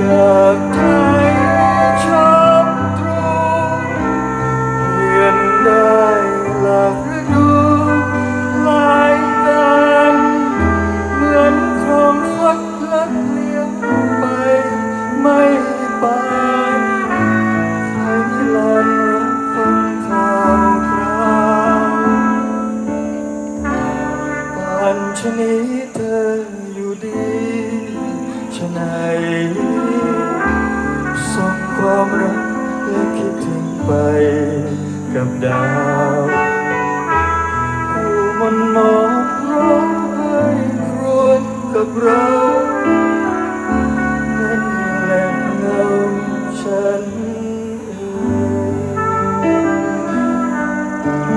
จากใจช้ำตรูเปลี่ยนได้หลากฤดูหลายกันเหมือนครองฟักลัดเลี้ยงไปไม่บานใครนิรันร์รับฟังข่าวคราวป่นชนี้เธออยู่ดีชะไหน ไปกับดาวผู้มันมองร้องไห้ครวญกับเรานั่นแหละเงาฉันเอง